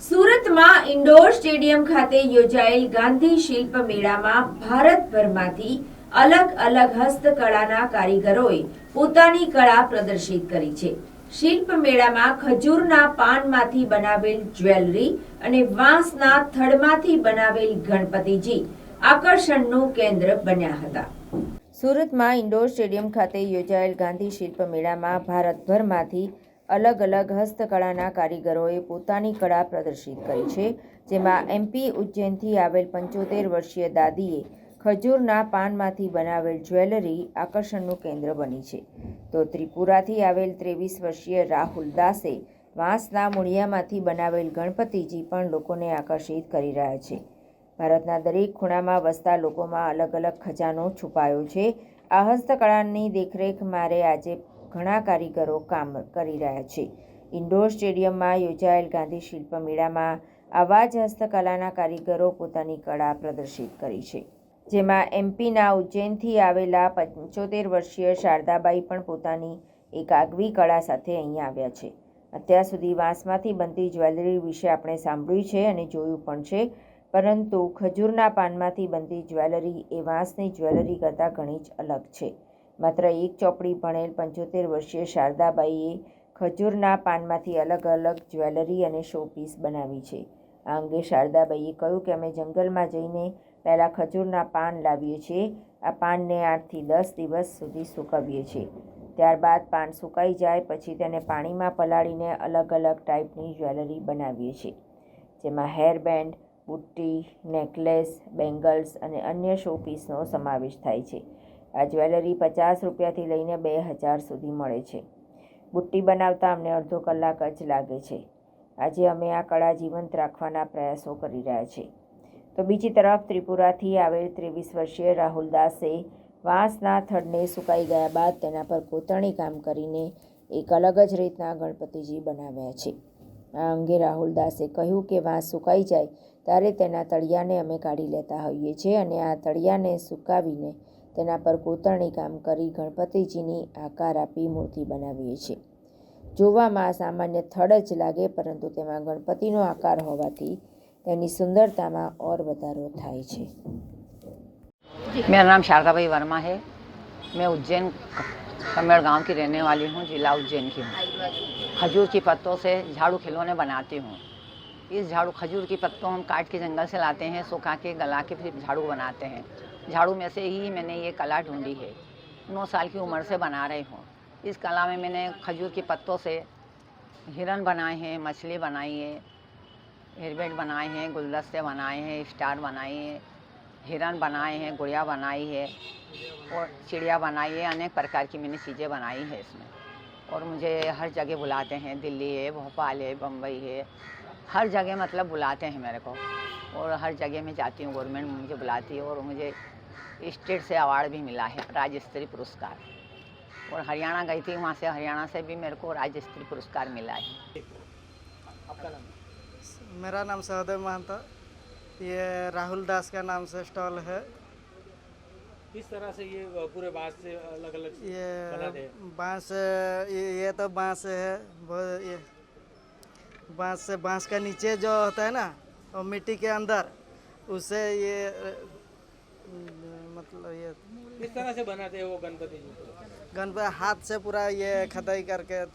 સુરતમાં indoor stadium ખાતે યોજાયેલ ગાંધી શિલ્પ મેળામાં ભારતભરમાંથી અલગ અલગ હસ્તકળાના કારીગરોએ પોતાની કળા પ્રદર્શિત કરી છે. શિલ્પ મેળામાં ખજૂરના પાનમાંથી બનાવેલ જ્વેલરી અને વાંસના થડમાંથી બનાવેલ ગણપતિજી આકર્ષણનું કેન્દ્ર બન્યા હતા. સુરતમાં ઇન્ડોર સ્ટેડિયમ ખાતે યોજાયેલ ગાંધી શિલ્પ મેળામાં ભારતભરમાંથી અલગ અલગ હસ્તકળાના કારીગરોએ પોતાની કળા પ્રદર્શિત કરી છે, જેમાં એમપી ઉજ્જૈનથી આવેલ પંચોતેર વર્ષીય દાદીએ ખજૂરના પાનમાંથી બનાવેલ જ્વેલરી આકર્ષણનું કેન્દ્ર બની છે. તો ત્રિપુરાથી આવેલ ત્રેવીસ વર્ષીય રાહુલ દાસે વાંસના મૂળિયામાંથી બનાવેલ ગણપતિજી પણ લોકોને આકર્ષિત કરી રહ્યા છે. ભારતના દરેક ખૂણામાં વસતા લોકોમાં અલગ અલગ ખજાનો છુપાયો છે. આ હસ્તકળાની દેખરેખ મારે આજે ઘણા કારીગરો કામ કરી રહ્યા છે. ઇન્ડોર સ્ટેડિયમમાં યોજાયેલ ગાંધી શિલ્પ મેળામાં આવા જ હસ્તકલાના કારીગરો પોતાની કળા પ્રદર્શિત કરી છે. જેમાં એમપીના ઉજ્જૈનથી આવેલા પંચોતેર વર્ષીય શારદાબાઈ પણ પોતાની એક આગવી કળા સાથે અહીંયા આવ્યા છે. અત્યાર સુધી વાંસમાંથી બનતી જ્વેલરી વિશે આપણે સાંભળ્યું છે અને જોયું પણ છે, પરંતુ ખજૂરના પાનમાંથી બનતી જ્વેલરી એ વાંસની જ્વેલરી કરતાં ઘણી જ અલગ છે. માત્ર એક ચોપડી ભણેલ પંચોતેર વર્ષીય શારદાબાઈએ ખજૂરના પાનમાંથી અલગ અલગ જ્વેલરી અને શોપીસ બનાવી છે. આ અંગે શારદાબાઈએ કહ્યું કે અમે જંગલમાં જઈને પહેલાં ખજૂરના પાન લાવીએ છીએ. આ પાનને આઠથી દસ દિવસ સુધી સૂકવીએ છીએ. ત્યારબાદ પાન સુકાઈ જાય પછી તેને પાણીમાં પલાળીને અલગ અલગ ટાઈપની જ્વેલરી બનાવીએ છીએ. જેમાં હેરબેન્ડ, બુટ્ટી, નેકલેસ, બેંગલ્સ અને અન્ય શોપીસનો સમાવેશ થાય છે. આ જ્વેલરી પચાસ રૂપિયાથી લઈને બે હજાર સુધી મળે છે. બુટ્ટી બનાવતા અમને અડધો કલાક જ લાગે છે. આજે અમે આ કળા જીવંત રાખવાના પ્રયાસો કરી રહ્યા છીએ તો બીજી તરફ ત્રિપુરાથી આવેલ ત્રેવીસ વર્ષીય રાહુલ દાસે વાંસના થડને સુકાઈ ગયા બાદ તેના પર કોતરણી કામ કરીને એક અલગ જ રીતના ગણપતિજી બનાવ્યા છે. આ અંગે રાહુલ દાસે કહ્યું કે વાંસ સુકાઈ જાય ત્યારે તેના તળિયાને અમે કાઢી લેતા હોઈએ છીએ અને આ તળિયાને સુકાવીને તેના પર કોતરણી કામ કરી ગણપતિજીની આકાર આપી મૂર્તિ બનાવીએ છીએ જોવામાં સામાન્ય થડ જ લાગે પરંતુ તેમાં ગણપતિનો આકાર હોવાથી તેની સુંદરતામાં ઓર વધારો થાય છે मेरा नाम शारदाबाई वर्मा है मैं उज्जैन कमेड़ गांव की रहने वाली हूँ जिला उज्जैन की हूँ खजूर की पत्तों से झाड़ू खिलौने बनाती हूँ इस झाड़ू खजूर की पत्तों हम काट के जंगल से लाते हैं सुखा के गला के फिर झाड़ू बनाते हैं झाड़ू में से ही मैंने ये कला ढूंढी है। नौ साल की उम्र से बना रही हूँ। इस कला में मैंने खजूर के पत्तों से हिरन बनाए हैं, मछली बनाई है, हेरबेट बनाए हैं, गुलदस्ते बनाए हैं, स्टार बनाए हैं, हिरन बनाए हैं, गुड़िया बनाई है और चिड़िया बनाई है, अनेक प्रकार की मैंने चीज़ें बनाई है इसमें। और मुझे हर जगह बुलाते हैं, दिल्ली है, भोपाल है बम्बई है। हर जगह मतलब बुलाते हैं मेरे को। और हर जगह मैं जाती हूँ, गवर्नमेंट मुझे बुलाती है और मुझे स्टेट से अवार्ड भी मिला है राज्य स्तरीय पुरस्कार। और हरियाणा गई थी वहाँ से हरियाणा से भी मेरे को राज्य स्तरीय पुरस्कार मिला है। आपका नाम? मेरा नाम सहदेव महंता। ये राहुल दास का नाम से स्टॉल है। किस तरह से ये पूरे बाँस से अलग अलग ये बाँस ये, ये तो बाँस है ये बाँस से बाँस का नीचे जो होता है ना और मिट्टी के अंदर उससे ये मतलब ये किस तरह से बनाते हैं वो गणपति जी को गणपति हाथ से पूरा ये खदाई करके